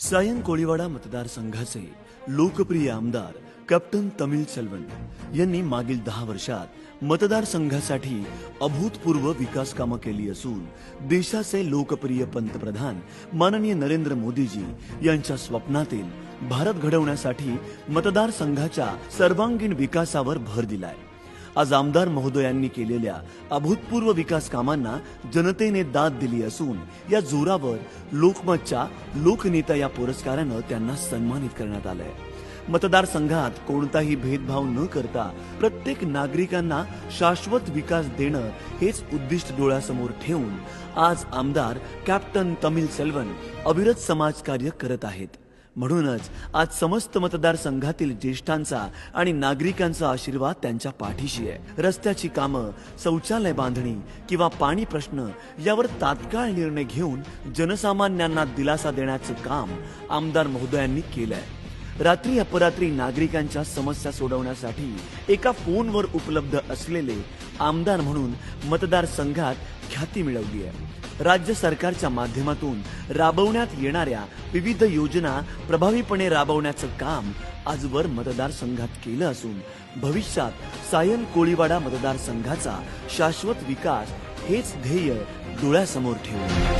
सायन कोळीवाडा मतदारसंघाचे लोकप्रिय आमदार कॅप्टन तमिल सेल्वन यांनी मागील दहा वर्षात मतदारसंघासाठी अभूतपूर्व विकास कामं केली असून देशाचे लोकप्रिय पंतप्रधान माननीय नरेंद्र मोदीजी यांच्या स्वप्नातील भारत घडवण्यासाठी मतदारसंघाच्या सर्वांगीण विकासावर भर दिलाय. आज आमदार महोदयांनी केलेल्या अभूतपूर्व विकास कामांना जनतेने दाद दिली असून या जोरावर लोकमतच्या लोकनेता या पुरस्कारानं त्यांना सन्मानित करण्यात आलंय. मतदारसंघात कोणताही भेदभाव न करता प्रत्येक नागरिकांना शाश्वत विकास देणं हेच उद्दिष्ट डोळ्यासमोर ठेवून आज आमदार कॅप्टन तमिल सेल्वन अविरत समाजकार्य करत आहेत. म्हणूनच आज समस्त मतदारसंघातील ज्येष्ठांचा आणि नागरिकांचा आशीर्वाद त्यांच्या पाठीशी आहे. रस्त्याची कामं शौचालय बांधणी किंवा पाणी प्रश्न यावर तात्काळ निर्णय घेऊन जनसामान्यांना दिलासा देण्याचं काम आमदार महोदयांनी केलंय. रात्री अपरात्री नागरिकांच्या समस्या सोडवण्यासाठी एका फोनवर उपलब्ध असलेले आमदार म्हणून मतदारसंघात ख्याती मिळवली आहे. राज्य सरकारच्या माध्यमातून राबवण्यात येणाऱ्या विविध योजना प्रभावीपणे राबवण्याचं काम आजवर मतदारसंघात केलं असून भविष्यात सायन कोळीवाडा मतदारसंघाचा शाश्वत विकास हेच ध्येय डोळ्यासमोर ठेवून.